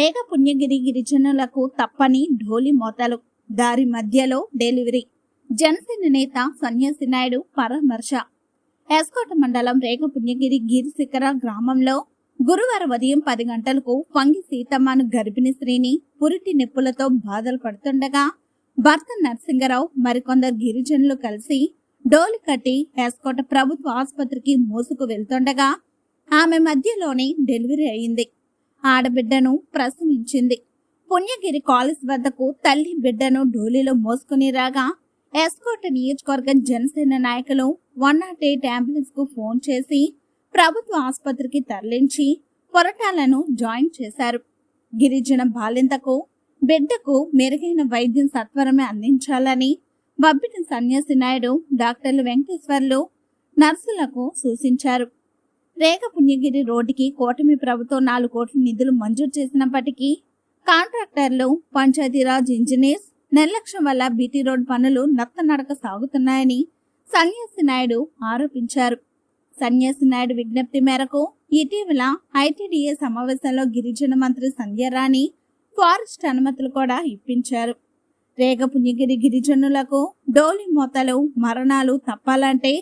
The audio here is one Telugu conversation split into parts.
రేగ పుణ్యగిరి గిరిజనులకు తప్పని ఢోలి మోతలు. దారి మధ్యలో డెలివరీ. జనసేన నేత సన్యాసి నాయుడు పరామర్శ. ఎస్కోట మండలం రేగపుణ్యగిరి గిరిశిఖర గ్రామంలో గురువారం ఉదయం పది గంటలకు వంగి సీతమ్మను గర్భిణీ స్త్రీని పురిటి నొప్పులతో బాధలు పడుతుండగా భర్త నరసింగరావు మరికొందరు గిరిజనులు కలిసి డోలు కట్టి ఎస్కోట ప్రభుత్వ ఆసుపత్రికి మోసుకు వెళ్తుండగా ఆమె మధ్యలోనే డెలివరీ అయింది. ఆడబిడ్డను ప్రసవించింది పుణ్యగిరి కాలేజ్ వద్దకు తల్లి బిడ్డను డోలీలో మోసుకుని రాగా ఎస్కోట నియోజకవర్గం జనసేన నాయకులు వన్ నాట్ ఎయిట్ అంబులెన్స్కు ఫోన్ చేసి ప్రభుత్వ ఆసుపత్రికి తరలించి పొరటాలను జాయిన్ చేశారు. గిరిజన బాలింతకు బిడ్డకు మెరుగైన వైద్యం సత్వరమే అందించాలని బబ్బిటి సన్యాసి నాయుడు డాక్టర్లు వెంకటేశ్వర్లు నర్సులకు సూచించారు. రేగ పుణ్యగిరి రోడ్డుకి కూటమి ప్రభుత్వం నాలుగు కోట్ల నిధులు మంజూరు చేసినప్పటికీ కాంట్రాక్టర్లు పంచాయతీరాజ్ ఇంజనీర్స్ నిర్లక్ష్యం వల్ల బీటీ రోడ్ పనులు నత్తనడక సాగుతున్నాయని సన్యాసి నాయుడు ఆరోపించారు. సన్యాసి నాయుడు విజ్ఞప్తి మేరకు ఇటీవల ఐటీడీఏ సమావేశంలో గిరిజన మంత్రి సంధ్యారాణి ఫారెస్ట్ అనుమతులు కూడా ఇప్పించారు. రేగ పుణ్యగిరి గిరిజనులకు డోలి మోతలు మరణాలు తప్పాలంటే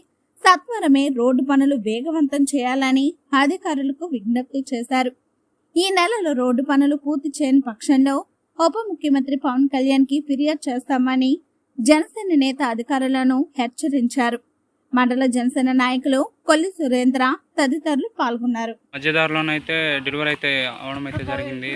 సత్వరమే రోడ్డు పనులు వేగవంతం చేయాలని అధికారులకు విజ్ఞప్తి చేశారు. ఈ నెలలో రోడ్డు పనులు పూర్తి చేయని పక్షంలో ఉప ముఖ్యమంత్రి పవన్ కళ్యాణ్కి ఫిర్యాదు చేస్తామని జనసేన నేత అధికారులను హెచ్చరించారు. మండల జనసేన నాయకులు కొల్లి సురేంద్ర తదితరులు పాల్గొన్నారు. మధ్యదారిలోనైతే డెలివరీ అయితే అవడం అయితే జరిగింది.